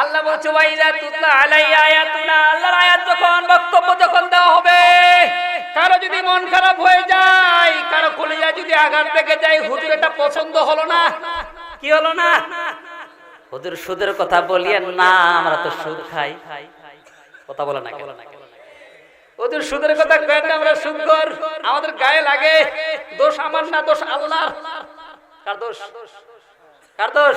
আল্লাহ বলছে ওয়াইদা তুতলা আলাই আয়াতুনা আল্লাহর আয়াত যখন বক্তব্য যখন দেওয়া হবে কারও যদি মন খারাপ হয়ে যায় কারও কলিজা যদি আঘাত লেগে যায় হুজুর এটা পছন্দ হলো না। কি হলো না? হুজুর সুদের কথা বলিয়েন না আমরা তো সুদ খাই। কথা বলে না কেন? ওদের সুদের কথা কেন না আমরা সুদ কর আমাদের গায়ে লাগে। দোষ আমার না দোষ আল্লাহর। কার দোষ? কার দোষ?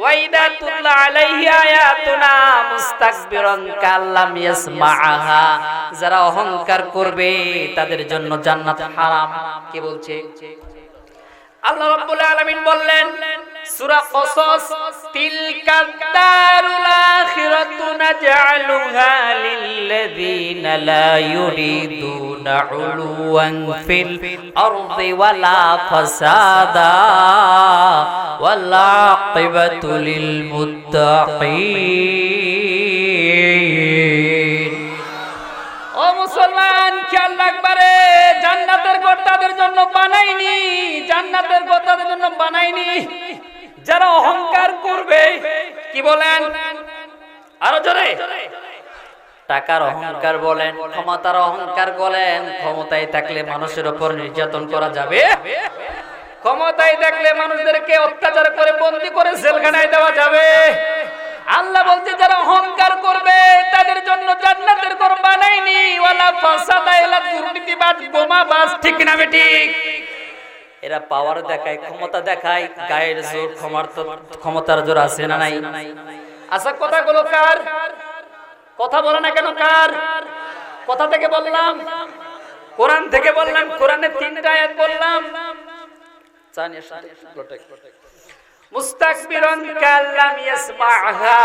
ওয়াইদা তুল্লা আলাইহি আয়াতুনা মুস্তাকবিরান কাল্লাম ইয়াসমাআহা। যারা অহংকার করবে, তাদের জন্য জান্নাত হারাম। কে বলছে? আল্লাহ রাব্বুল আলামিন বললেন সূরা কসস তিলকা দারুল আখিরাতু নাজআলুহা লিল্লাযীনা লা ইউরিদুনা উলুওয়ান ফিল আরদি ওয়ালা ফাসাদা ওয়াল আকিবাতু লিল মুত্তাকিন মুসলমান খেয়াল রাখবারে জান্নাতের ঘর তাদের জন্য বানাইনি জান্নাতের ঘর তাদের জন্য বানাইনি। যারা অহংকার করবে কি বলেন? আরও জোরে। টাকার অহংকার বলেন ক্ষমতার অহংকার বলেন ক্ষমতায় থাকলে মানুষের উপর নির্যাতন করা যাবে? ক্ষমতায় থাকলে মানুষদেরকে অত্যাচার করে বন্দি করে জেলখানায় দেওয়া যাবে। আল্লাহ বলতে যারা অহংকার করবে ঠিক এরা পাওয়ার দেখায়, ক্ষমতা দেখায়, গায়ের জোর, ক্ষমার ক্ষমতার জোর আছে না নাই? আচ্ছা কথাগুলো কার? কথা বলে না কেন কার? কথা থেকে বললাম। কোরআন থেকে বললাম কোরআনের তিনটা আয়াত বললাম। মুস্তাকবিরান কাল্লাম ইয়াসমা'হা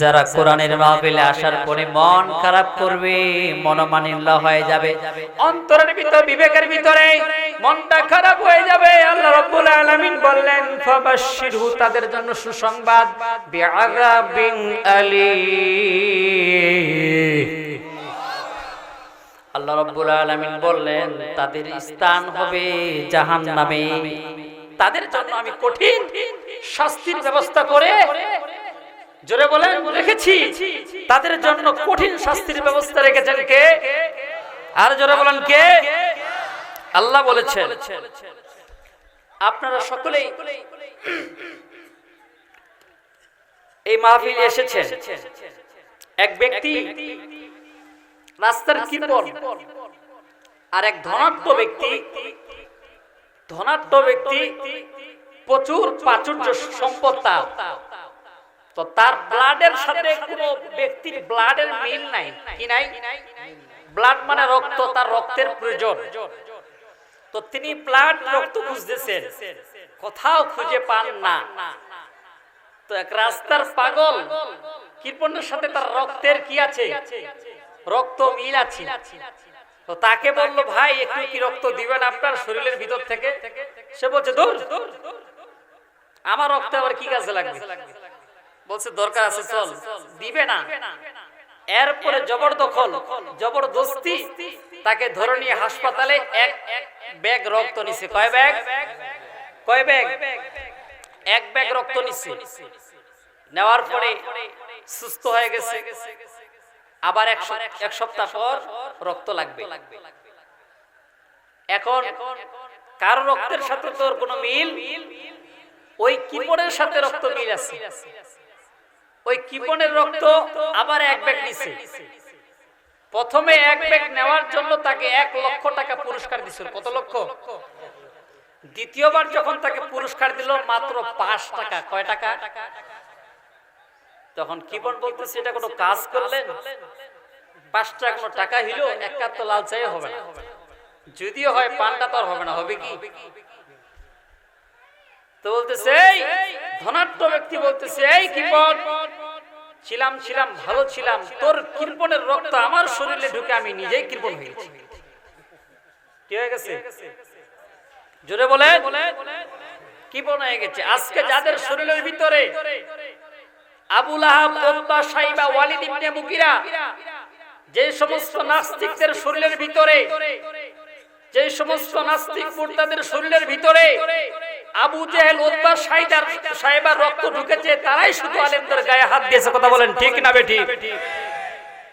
যারা কোরআনের মাহফিলে আসার পরে মন খারাপ করবে, মনোমালিন্য হয়ে যাবে। অন্তরের ভিতর, বিবেকের ভিতরে মনটা খারাপ হয়ে যাবে। আল্লাহ রাব্বুল আলামিন বললেন তাদের জন্য সুসংবাদ, বিআযাবিন আলীম। আল্লাহ রাব্বুল আলামিন বললেন, তাদের স্থান হবে জাহান্নামে। তাদের জন্য আমি কঠিন শাস্তির ব্যবস্থা করে, জোরে বলেন, রেখেছি। তাদের জন্য কঠিন শাস্তির ব্যবস্থা রেখেছেন কে? আর জোরে বলেন কে? আল্লাহ বলেছেন। আপনারা সকলেই এই মাহফিলে এসেছেন। এক ব্যক্তি রাস্তার কিপর আর এক ধনাঢ্য ব্যক্তি ধনাঢ্য ব্যক্তি প্রচুর প্রাচুর্য সম্পদ তার তো তার ব্লাডের সাথে কোনো ব্যক্তির ব্লাডের মিল নাই, কি নাই? ব্লাড মানে রক্ত, তার রক্তের প্রয়োজন। তো তিনি ব্লাড রক্ত খুঁজতেছেন। কোথাও খুঁজে পান না। তো এক রাস্তার পাগল কৃপণের সাথে তার রক্তের কি আছে? রক্ত মিল আছে। তো তাকে বলল, ভাই, একটু কি রক্ত দিবেন আপনার শরীরের ভিতর থেকে? সে বলছে আমার রক্ত আবার কি কাজে লাগবে? বলছে, দরকার আছে, চল। দিবে না। এরপরে জবরদখল, জবরদস্তি তাকে ধরে নিয়ে হাসপাতালে এক ব্যাগ রক্ত নিছে। কয় ব্যাগ? কয় ব্যাগ? এক ব্যাগ রক্ত নিছে। নেওয়ার পরে সুস্থ হয়ে গেছে। আবার এক সপ্তাহ পর রক্ত লাগবে। এখন কারও রক্তের সাথে তোর কোনো মিল? ওই কিপনের সাথে রক্ত মিল আছে। ওই কিপনের রক্ত আবার এক ব্যাগ নিছে প্রথমে এক ব্যাগ নেওয়ার জন্য তাকে এক লক্ষ টাকা পুরস্কার দিছিল কত লক্ষ? দ্বিতীয়বার যখন তাকে পুরস্কার দিল, মাত্র পাঁচ টাকা। কয় টাকা? তখন কিপন বলতেছে এটা কোনো কাজ করলেন পাঁচটা কোনো টাকা হইল এক কাপ তো লাল চাই হবে না। যদিও হয় পানটা তো হবে না হবে কি? তো বলতেছে এই ধনাঢ্য ব্যক্তি বলতেছে এই কিপন ছিলাম ছিলাম ভালো ছিলাম তোর কৃপণের রক্ত আমার শরীরে ঢুকে আমি নিজেই কৃপণ হয়ে গেছি কি হয়ে গেছে? জোরে বলে কৃপণ হয়ে গেছে। আজকে যাদের শরীরের ভিতরে আবুল আহাব উতবা সাইবা যে সমস্ত নাস্তিকদের শরীরের ভিতরে, যে সমস্ত নাস্তিক মুরতাদের শরীরের ভিতরে আবু জেহেল উতবা সাইদার সাহেবার রক্ত ঢুকেছে, তারাই শুধু আলেমদের গায়ে হাত দিয়েছে, কথা বলেন ঠিক না বেঠিক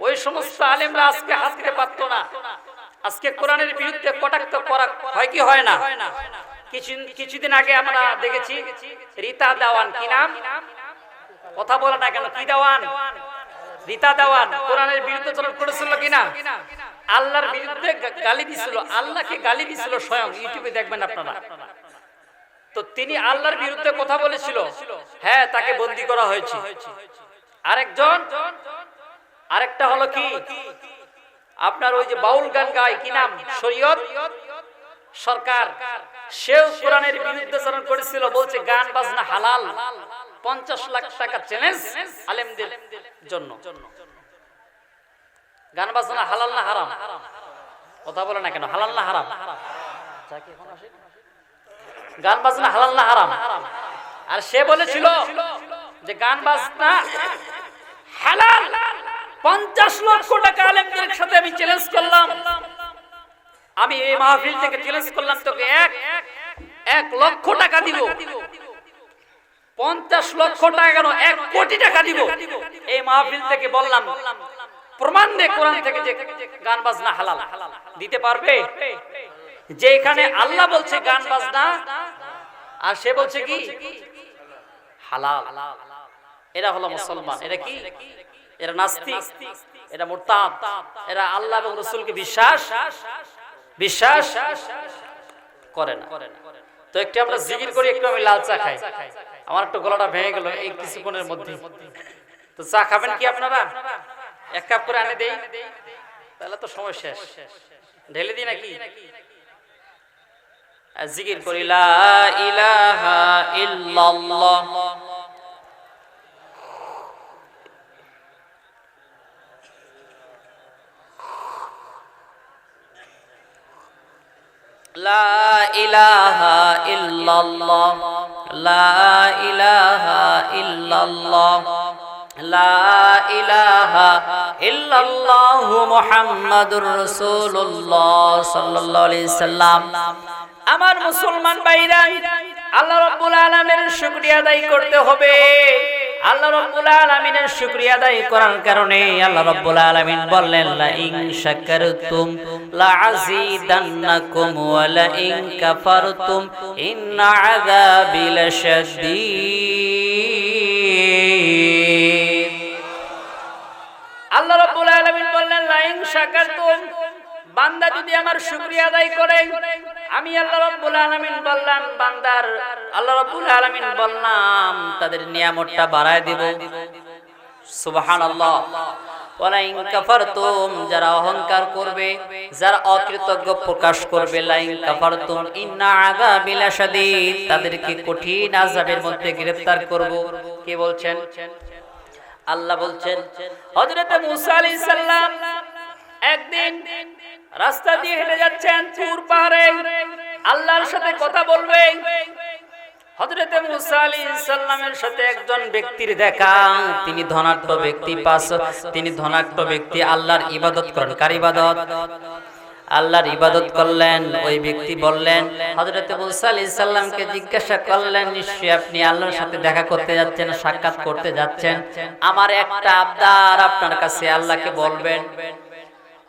ওই সমস্ত আলেমরা আজকে হাত দিতে পারতো না। আজকে কোরআনের বিরুদ্ধে কটাক্ত করা হয় কি হয় না? কিছু কিছুদিন আগে আমরা দেখেছি, রীতা দেওয়ান, কি নাম? কথা বলে না কেন? কি দেওয়ান? রীতা দেওয়ান? কোরআনের বিরুদ্ধে চলন করেছিল কিনা? আল্লাহর বিরুদ্ধে গালি দিছিল। আল্লাহকে গালি দিছিল স্বয়ং। ইউটিউবে দেখবেন আপনারা। তো তিনি আল্লাহর বিরুদ্ধে কথা বলেছিল। হ্যাঁ তাকে বন্দি করা হয়েছে। আরেকজন? আরেকটা হলো কি? আপনার ওই যে বাউল গান গায়, কি নাম? শরীয়ত? সরকার। সেও কোরআনের বিরুদ্ধে চরণ করেছিল। বলছে, গান বাজনা হালাল। পঞ্চাশ লাখ টাকা চ্যালেঞ্জ আলেমদের জন্য। গান বাজনা হালাল না হারাম? কথা বলে না কেন? হালাল না হারাম? গান বাজনা হালাল না হারাম? আর সে বলেছিল যে গান বাজনা হালাল। পঞ্চাশ লক্ষ টাকা আলেমদের সাথে আমি চ্যালেঞ্জ করলাম। আমি এই মাহফিল থেকে চ্যালেঞ্জ করলাম, তোকে এক এক লক্ষ টাকা দিব। পঞ্চাশ লক্ষ টাকা কেন? এক কোটি টাকা দিব। এই মাহফিল থেকে বললাম, প্রমাণ দে কোরআন থেকে যে গান বাজনা হালাল। দিতে পারবে? যে এখানে আল্লাহ বলছে গান বাজনা, আর সে বলছে কি? হালাল। এরা হলো মুসলমান। এরা কি? এরা নাস্তিক। এরা মুরতাদ। এরা আল্লাহ এবং রসুলকে বিশ্বাস বিশ্বাস করে না। তো একটু আমরা জিগির করি, একটু আমি লাল চা খাই। আমার একটু গলাটা ভেঙে গেল এই কিছুক্ষণের মধ্যে তো চা খাবেন কি আপনারা? এক কাপ করে আনে দেই। তাহলে তো সময় শেষ। ঢেলে দিই নাকি? জিকির করি, লা ইলাহা ইল্লাল্লাহ। লা ইলাহা লা ইলাহা লা ইলাহা ইল্লাল্লাহ আমার মুসলমান বাইরা আল্লাহ রবুল আলমের শুক্রিয়া দায়ী করতে হবে। আল্লাহ রাব্বুল আলামিনের শুকরিয়া আদায় করার কারণে আল্লাহ রাব্বুল আলামিন বললেন লা ইন শাকারতুম লা আযীদান্নাকুম ওয়া লা ইন কাফারতুম ইন্না আযাবি লাশাদীদ। আল্লাহ রাব্বুল আলামিন বললেন লা ইন শাকারতুম বান্দা যদি আমার শুকরিয়া আদায় করে, আমি আল্লাহ রাব্বুল আলামিন বললাম, বান্দার আল্লাহ রাব্বুল আলামিন বললাম, তাদের নিয়ামতটা বাড়ায় দেব। সুবহানাল্লাহ। ওয়ালা ইন কাফারতুম, যারা অহংকার করবে, যারা অকৃতজ্ঞ প্রকাশ করবে লা ইন কাফারতুম, ইন্না আযাবি লাশাদীদ তাদেরকে কঠিন আযাবের মধ্যে গ্রেফতার করব। কে বলছেন? আল্লাহ বলছেন, হযরতে মুসা আলাইহিস সালাম একদিন রাস্তা দিয়ে হেঁটে যাচ্ছেন চুর পাহাড়ে। আল্লাহর সাথে কথা বলবে। হযরতে মুসা আলাইহিস সালামের সাথে একজন ব্যক্তির দেখা। তিনি ধনাঢ্য ব্যক্তি পাস তিনি ধনাঢ্য ব্যক্তি, আল্লাহর ইবাদত করেন। কার ইবাদত? আল্লাহর ইবাদত করলেন। ওই ব্যক্তি বললেন, হযরতে মুসা আলাইহিস সালামকে জিজ্ঞাসা করলেন, নিশ্চয়ই আপনি আল্লাহর সাথে দেখা করতে যাচ্ছেন, সাক্ষাৎ করতে যাচ্ছেন? আমার একটা আবদার আপনার কাছে, আল্লাহকে বলবেন।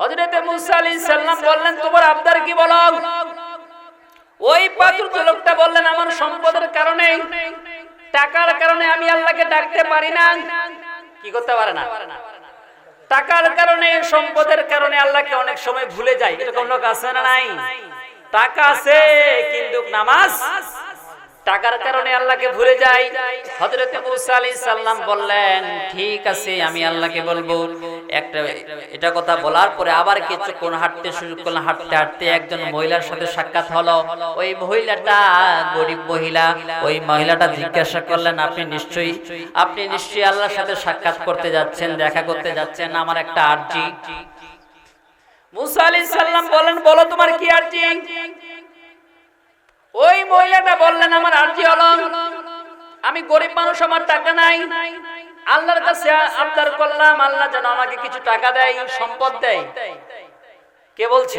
হযরতে মুসা আলাইহিস সালাম বললেন, তোমার আবদার কি বলো? ওই পাত্র লোকটা বললেন, আমার সম্পদের কারণে, টাকার কারণে আমি আল্লাহকে ডাকতে পারি না। কি করতে পারে না? টাকার কারণে, সম্পদের কারণে আল্লাহকে অনেক সময় ভুলে যায়। এরকম লোক আছে না নাই? টাকা আছে, কিন্তু নামাজ টাকার কারণে আল্লাহকে ভুলে যাই হযরতে মুসা আলাইহিস সালাম বললেন, ঠিক আছে, আমি আল্লাহকে বলব। একটা এটা কথা বলার পরে আবার কিছুক্ষণ হাঁটতে শুরু করলেন হাঁটতে হাঁটতে একজন মহিলার সাথে সাক্ষাৎ হলো। ওই মহিলাটা গরিব মহিলা, ওই মহিলাটা জিজ্ঞাসা করলেন, আপনি নিশ্চয়ই আপনি নিশ্চয়ই আল্লাহর সাথে সাক্ষাৎ করতে যাচ্ছেন, দেখা করতে যাচ্ছেন আমার একটা আর্জি? মুসা আলাইহিস সালাম বলেন, বলো তোমার কি আরজি? ওই মহিলাটা বললেন, আমার আরজি হলো, আমি গরিব মানুষ, আমার টাকা নাই আল্লাহর কাছে আবদার করলাম আল্লাহ যেন আমাকে কিছু টাকা দেয়, সম্পদ দেয়। কে বলছে?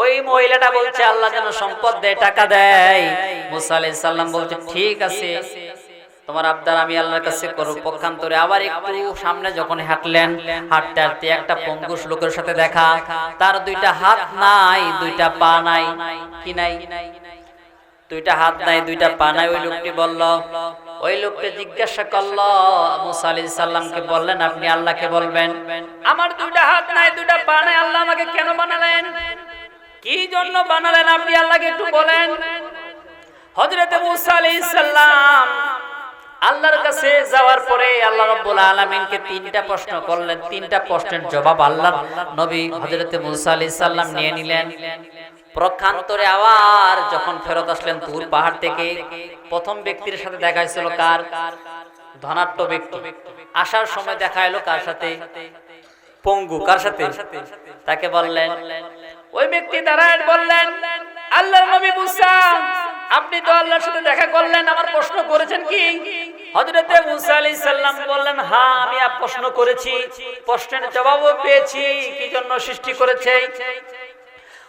ওই মহিলাটা বলছে, আল্লাহ যেন সম্পদ দেয়, টাকা দেয়। মুসা আলাইহিস সালাম বলছে, ঠিক আছে, তোমার আবদার আমি আল্লাহর কাছে করব। পক্ষান্তরে আবার একটু সামনে যখন হাঁটলেন, হাঁটতে হাঁটতে একটা পঙ্গুস লোকের সাথে দেখা। তার দুইটা হাত নাই, দুইটা পা নাই। কি নাই? দুইটা হাত নাই, দুইটা পা নাই, ওই লোকটি বলল ওই লোককে জিজ্ঞাসা করল, মুসা আলাইহিস সালামকে বললেন, আপনি আল্লাহকে বলবেন? আমার দুইটা হাত নাই, দুইটা পা নাই, আল্লাহ আমাকে কেন বানালেন? কি জন্য বানালেন আপনি আল্লাহকে একটু বলেন? হযরতে মুসা আলাইহিস সালাম আল্লাহর কাছে যাওয়ার পরে আল্লাহ রাব্বুল আলামিনকে তিনটা প্রশ্ন করলেন। তিনটা প্রশ্নের জবাব আল্লাহ নবী হযরতে মুসা আলাইহিস সালাম নিয়ে নিলেন। প্রক্ষান্তরে আবার যখন ফেরত আসলেন তুর পাহাড় থেকে প্রথম ব্যক্তির সাথে দেখা হয়েছিল কার? ধনাট্য ব্যক্তি। আসার সময় দেখা এলো কার সাথে? পঙ্গু, কার সাথে? তাকে বললেন, ওই ব্যক্তি দাঁড়ায়, বললেন, আল্লাহর নবী মুসা, আপনি তো আল্লাহর সাথে দেখা করলেন, আমার প্রশ্ন করেছেন কি? হযরতে মুসা আলাইহিস সালাম বললেন হ্যাঁ আমি প্রশ্ন করেছি, প্রশ্নের জবাবও পেয়েছি, কি জন্য সৃষ্টি করেছে?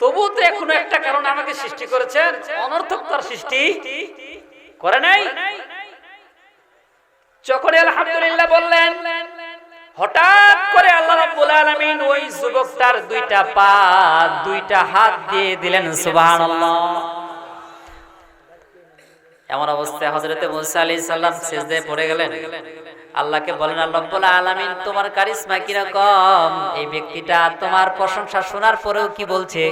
তবু তো এখনও একটা কারণ আমাকে সৃষ্টি করেছেন। অনর্থক তার সৃষ্টি করে নাই। যখন আলহামদুলিল্লাহ বললেন, হঠাৎ করে আল্লাহ রাব্বুল আলামিন ওই যুবকটার দুইটা পা, দুইটা হাত দিয়ে দিলেন, সুবহানাল্লাহ। এমন অবস্থায় হজরতে মুসা আলী সাল্লাম সেজদায় পড়ে গেলেন। আল্লাহকে বলেন, আল্লাহ আলামিন, তোমার কারিশমা কীরকম? এই ব্যক্তিটা তোমার প্রশংসা শোনার পরেও কি বলছে?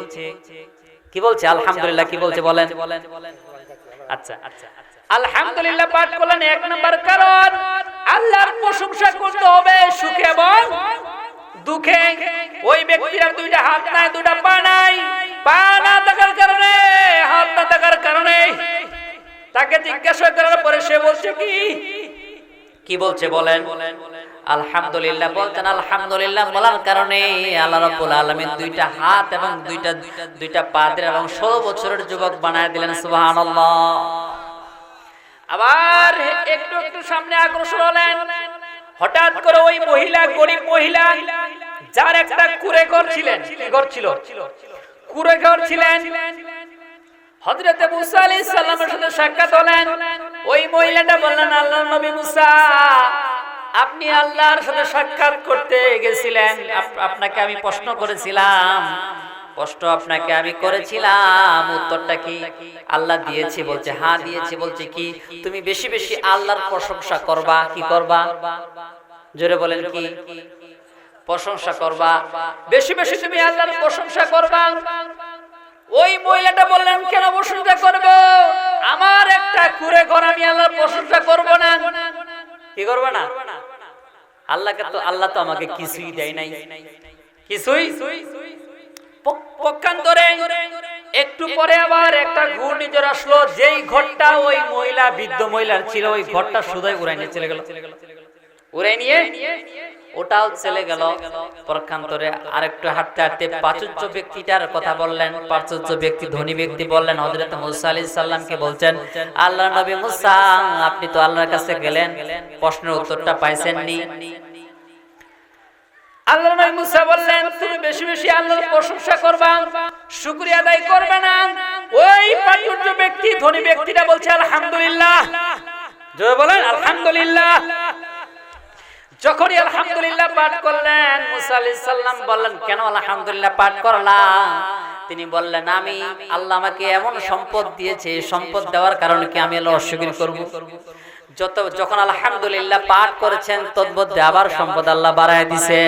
কি বলছে? আলহামদুলিল্লাহ, কি বলছে বলেন। আচ্ছা আচ্ছা আলহামদুলিল্লাহ, পাঠ এক নম্বর কারণ, আল্লাহর প্রশংসা করতে হবে সুখে দুঃখে। ওই দুইটা হাত পা থাকার কারণে, হাত না থাকার কারণে তাকে জিজ্ঞাসা করার পরে সে বলছে কি? কি বলছে বলেন? আলহামদুলিল্লাহ বলছেন, আলহামদুলিল্লাহ বলার কারণে আল্লাহ রাব্বুল আলামিন দুইটা হাত এবং দুইটা দুইটা পা দিলেন এবং 16 বছরের যুবক বানায় দিলেন, সুবহানাল্লাহ। আবার একটু একটু সামনে অগ্রসর হলেন। হঠাৎ করে ওই মহিলা, গরিব মহিলা, যার একটা কুড়ে ঘর ছিলেন ঘর ছিল? কুড়ে ঘর ছিলেন। হযরতে মুসা আলাইহিস সালামের সাথে সাক্ষাৎ হলেন। ওই মহিলাটা বললেন, আল্লাহর নবী মুসা, আপনি আল্লাহর সাথে সাক্ষাৎ করতে গেছিলেন। আপনাকে আমি প্রশ্ন করেছিলাম। প্রশ্ন আপনাকে আমি করেছিলাম। উত্তরটা কি? আল্লাহ দিয়েছি বলছে হ্যাঁ দিয়েছি বলছে কি? তুমি বেশি বেশি আল্লাহর প্রশংসা করবা, কি করবা? জোরে বলেন কি? প্রশংসা করবা। বেশি বেশি তুমি আল্লাহর প্রশংসা করবা। ওই মহিলাটা বললেন, কেন প্রশংসা করব? আমার একটা কুড়ে ঘর আমি আল্লাহর প্রশংসা করব না। কি করবা না? আল্লাহকে তো, আল্লাহ তো আমাকে কিছুই দেয় নাই। কিছুই? পক- পক্ষান্তরে একটু পরে আবার একটা ঘূর্ণিঝড় আসলো। যেই ঘরটা ওই মহিলা, বৃদ্ধ মহিলার ছিল, ওই ঘরটা শুধুই উড়াই নিয়ে চলে গেল। নিয়ে ওটাও চলে গেল। আরেকটু হাঁটতে হাঁটতে প্রাচুর্য ব্যক্তিটার কথা বললেন। প্রাচুর্য ব্যক্তি, ধনী ব্যক্তি বললেন, হযরত মুসা সালামকে বলছেন, আল্লাহ নবী মুসা, আপনি তো আল্লাহর কাছে গেলেন। প্রশ্নের উত্তরটা পাইছেননি। আল্লাহ নবী মুসা বললেন, তুমি বেশি বেশি আল্লাহর প্রশংসা করবা, শুকরিয়া আদায় করবে না। ওই প্রাচুর্য ব্যক্তি, ধনী ব্যক্তিটা বলছে, আলহামদুলিল্লাহ। বলেন, আলহামদুলিল্লাহ। যখনই আলহামদুলিল্লাহ পাঠ করলেন, মুসা আলাইহিস সালাম বললেন, কেন আলহামদুলিল্লাহ পাঠ করলাম? তিনি বললেন, আমি, আল্লাহ আমাকে এমন সম্পদ দিয়েছে সম্পদ দেওয়ার কারণে কি আমি আল্লাহ অস্বীকার করব? যত, যখন আলহামদুলিল্লাহ পাঠ করেছেন তদ্বদ্ধে আবার সম্পদ আল্লাহ বাড়ায় দিছে।